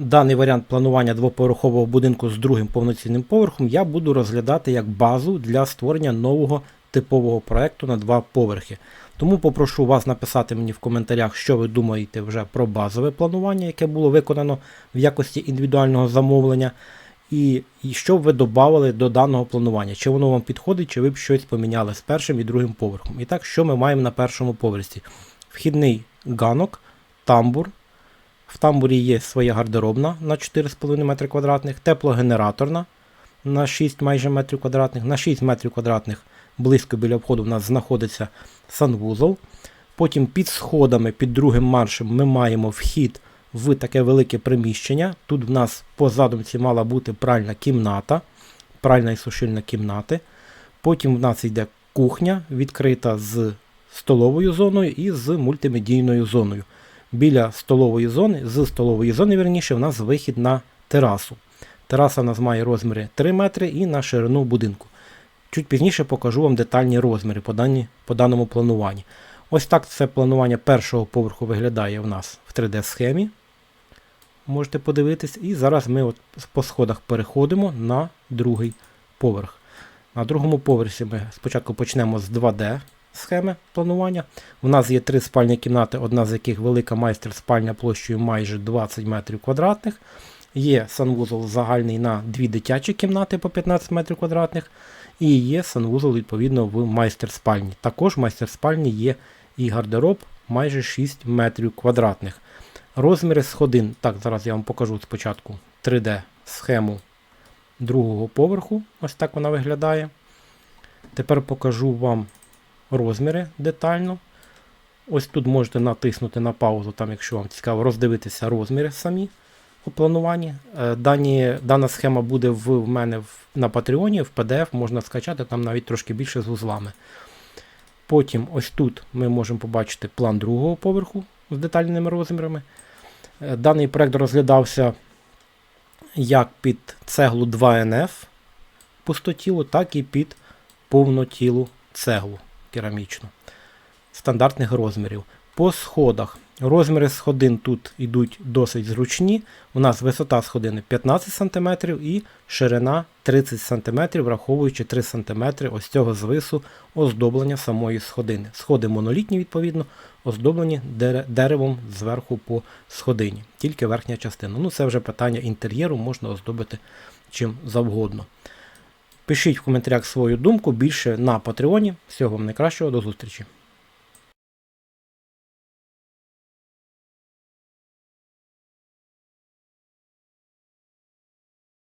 даний варіант планування двоповерхового будинку з другим повноцінним поверхом я буду розглядати як базу для створення нового типового проекту на два поверхи. Тому попрошу вас написати мені в коментарях, що ви думаєте вже про базове планування, яке було виконано в якості індивідуального замовлення, і, що б ви додали до даного планування. Чи воно вам підходить, чи ви б щось поміняли з першим і другим поверхом. І так, що ми маємо на першому поверсі? Вхідний ганок, тамбур. В тамбурі є своя гардеробна на 4,5 метри квадратних, теплогенераторна на 6 майже метрів квадратних, на 6 метрів квадратних близько біля входу в нас знаходиться санвузол. Потім під сходами, під другим маршем ми маємо вхід в таке велике приміщення. Тут в нас по задумці мала бути пральна кімната, пральна і сушильна кімнати. Потім в нас йде кухня, відкрита з столовою зоною і з мультимедійною зоною. Біля столової зони, з столової зони, верніше, в нас вихід на терасу. Тераса у нас має розміри 3 метри і на ширину будинку. Чуть пізніше покажу вам детальні розміри по, дані, по даному плануванні. Ось так це планування першого поверху виглядає у нас в 3D-схемі. Можете подивитись. І зараз ми от по сходах переходимо на другий поверх. На другому поверсі ми спочатку почнемо з 2D схеми планування. У нас є три спальні кімнати, одна з яких велика майстер спальня площею майже 20 метрів квадратних. Є санвузол загальний на дві дитячі кімнати по 15 метрів квадратних. І є санвузол, відповідно, в майстер спальні. Також в майстер спальні є і гардероб майже 6 метрів квадратних. Розміри сходин. Так, зараз я вам покажу спочатку 3D схему другого поверху. Ось так вона виглядає. Тепер покажу вам розміри детально. Ось тут можете натиснути на паузу, там, якщо вам цікаво, роздивитися розміри самі у плануванні. Е, Дані, дана схема буде в, в мене в, на Patreon, в PDF можна скачати, там навіть трошки більше з вузлами. Потім ось тут ми можемо побачити план другого поверху з детальними розмірами. Е, Даний проект розглядався як під цеглу 2NF пустотілу, так і під повнотілу цеглу керамічну стандартних розмірів. По сходах. Розміри сходин тут йдуть досить зручні. У нас висота сходини 15 см і ширина 30 см, враховуючи 3 см ось цього звису оздоблення самої сходини. Сходи монолітні, відповідно, оздоблені деревом зверху по сходині, тільки верхня частина. Ну, це вже питання інтер'єру, можна оздобити чим завгодно. Пишіть в коментарях свою думку більше на Патреоні. Всього вам найкращого, до зустрічі!